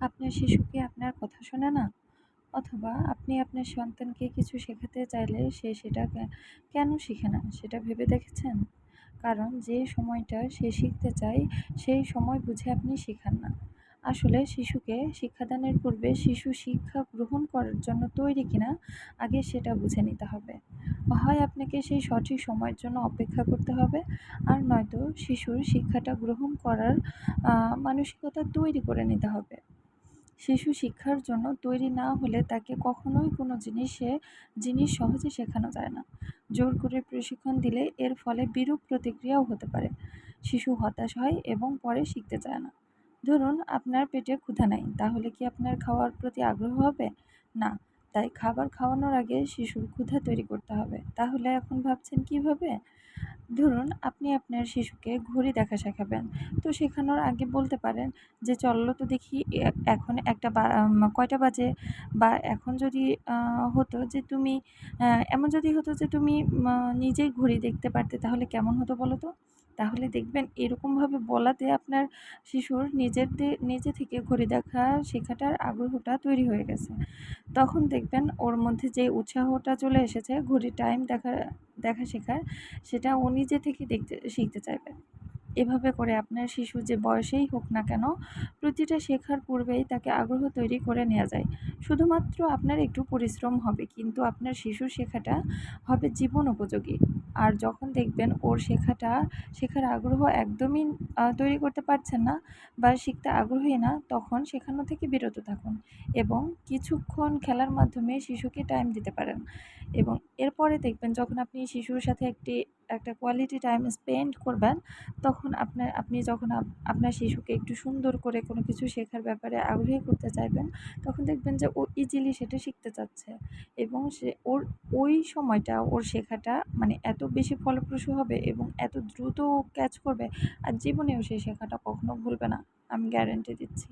আপনার শিশুকে আপনার কথা শোনে না? অথবা আপনি আপনার সন্তানকে কিছু শেখাতে চাইলে সে সেটা কেন শিখে না সেটা ভেবে দেখেছেন? কারণ যে সময়টা সে শিখতে চায়, সেই সময় বুঝে আপনি শেখান না। আসলে শিশুকে শিক্ষাদানের পূর্বে শিশু শিক্ষা গ্রহণ করার জন্য তৈরি কিনা আগে সেটা বুঝে নিতে হবে। হয় আপনাকে সেই সঠিক সময়ের জন্য অপেক্ষা করতে হবে, আর নয়তো শিশুর শিক্ষাটা গ্রহণ করার মানসিকতা তৈরি করে নিতে হবে। শিশু শিক্ষার জন্য তৈরি না হলে তাকে কখনোই কোনো জিনিসে জিনিস সহজে শেখানো যায় না। জোর করে প্রশিক্ষণ দিলে এর ফলে বিরূপ প্রতিক্রিয়াও হতে পারে। শিশু হতাশ হয় এবং পরে শিখতে চায় না। ধরুন আপনার পেটে ক্ষুধা নাই, তাহলে কি আপনার খাওয়ার প্রতি আগ্রহ হবে? না, তাই খাবার খাওয়ানোর আগে শিশুর ক্ষুধা তৈরি করতে হবে। তাহলে এখন ভাবছেন কীভাবে? ধরুন, আপনি আপনার শিশুকে ঘড়ি দেখা শেখাবেন। তো শেখানোর আগে বলতে পারেন যে, চলো তো দেখি এখন একটা বা কয়টা বাজে? বা এখন যদি হতো যে, তুমি এমন যদি হতো যে, তুমি নিজেই ঘড়ি দেখতে পারতে, তাহলে কেমন হতো বলো তো? তাহলে দেখবেন এরকমভাবে বলাতে আপনার শিশুর নিজের নিজে থেকে ঘড়ি দেখা শেখাটার আগ্রহটা তৈরি হয়ে গেছে। তখন দেখবেন ওর মধ্যে যে উৎসাহটা চলে এসেছে ঘড়ির টাইম দেখা দেখা শেখার, সেটা ও নিজে থেকে দেখতে, শিখতে চাইবে। এভাবে করে আপনার শিশু যে বয়সেই হোক না কেন, প্রতিটা শেখার পূর্বেই তাকে আগ্রহ তৈরি করে নেওয়া যায়। শুধুমাত্র আপনার একটু পরিশ্রম হবে, কিন্তু আপনার শিশুর শেখাটা হবে জীবন উপযোগী। আর যখন দেখবেন ওর শেখাটা, শেখার আগ্রহ একদমই তৈরি করতে পারছেন না বা শিখতে আগ্রহী না, তখন শেখানো থেকে বিরত থাকুন এবং কিছুক্ষণ খেলার মাধ্যমে শিশুকে টাইম দিতে পারেন। এবং এরপরে দেখবেন যখন আপনি শিশুর সাথে একটি একটা কোয়ালিটি টাইম স্পেন্ড করবেন, তখন আপনার, আপনি যখন আপনার শিশুকে একটু সুন্দর করে কোনো কিছু শেখার ব্যাপারে আগ্রহী করতে চাইবেন, তখন দেখবেন যে ও ইজিলি সেটা শিখতে চাচ্ছে এবং সে, ওর, ওই সময়টা ওর শেখাটা মানে এত বেশি ফলপ্রসূ হবে এবং এত দ্রুত ক্যাচ করবে আর জীবনেও সেই শেখাটা কখনো ভুলবে না, আমি গ্যারেন্টি দিচ্ছি।